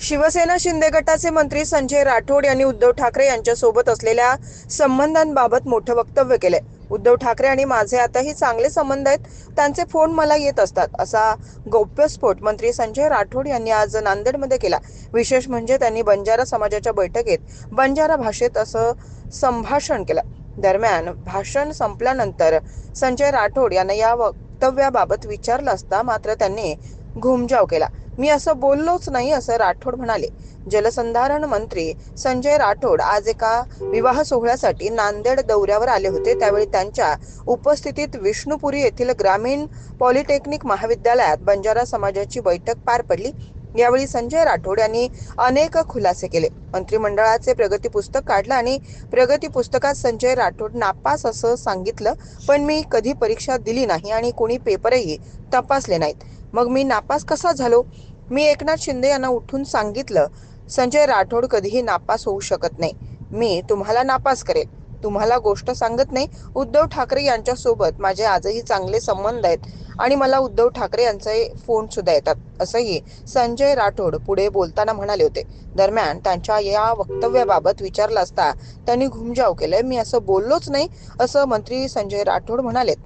शिवसेना शिंदे गटाचे मंत्री संजय राठोड यांनी उद्धव ठाकरे यांच्यासोबत असलेल्या संबंधांबाबत मोठं वक्तव्य केलंय. उद्धव ठाकरे आणि माझे आताही चांगले संबंध आहेत त्यांचे फोन मला येत असतात असा गौप्यस्फोट मंत्री संजय राठोड यांनी आज नांदेडमध्ये केला. विशेष म्हणजे त्यांनी बंजारा समाजाच्या बैठकीत बंजारा भाषेत असं संभाषण केलं. दरम्यान भाषण संपल्यानंतर संजय राठोड यांना या वक्तव्याबाबत विचारलं असता मात्र त्यांनी घुमजाव केला. मी असं बोललोच नाही असं राठोड म्हणाले. जलसंधारण मंत्री संजय राठोड आज एका विवाह सोहळ्यासाठी नांदेड दौऱ्यावर आले होते. त्यावेळी त्यांच्या उपस्थितीत विष्णुपुरी येथील ग्रामीण पॉलिटेक्निक महाविद्यालयात बंजारा समाजाची बैठक पार पडली. यावेळी संजय राठोड यांनी अनेक खुलासे केले. मंत्रिमंडळाचे प्रगती पुस्तक काढलं आणि प्रगती पुस्तकात संजय राठोड नापास असं सांगितलं पण मी कधी परीक्षा दिली नाही आणि कोणी पेपरही तपासले नाहीत. मग मी नापास कसा झालो? मी एकनाथ शिंदे यांना उठून सांगितलं संजय राठोड कधीही नापास होऊ शकत नाही. मी तुम्हाला नापास करेल तुम्हाला गोष्ट सांगत नाही. उद्धव ठाकरे यांच्यासोबत माझे आजही चांगले संबंध आहेत आणि मला उद्धव ठाकरे यांचे फोन सुद्धा येतात असंही संजय राठोड पुढे बोलताना म्हणाले होते. दरम्यान त्यांच्या या वक्तव्याबाबत विचारलं असता त्यांनी घुमजाव केलंय. मी असं बोललोच नाही असं मंत्री संजय राठोड म्हणालेत.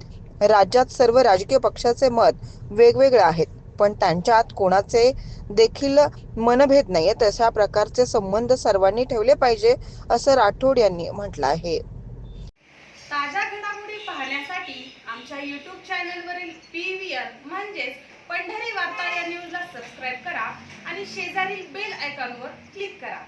राज्यात सर्व राजकीय पक्षाचे मत वेगवेगळे आहेत. पण त्यांच्यात कोणाचे देखील मनभेद नाहीये. तशा प्रकारचे संबंध सर्वांनी ठेवले पाहिजे असं राठोड यांनी म्हटलं आहे. ताज्या घडामोडी पाहण्यासाठी आमच्या यूट्यूब चॅनलवरील पी व्ही आर म्हणजेच पंढरी वार्ता या न्यूजला सबस्क्राईब करा आणि शेजारील बेल आयकॉनवर क्लिक करा.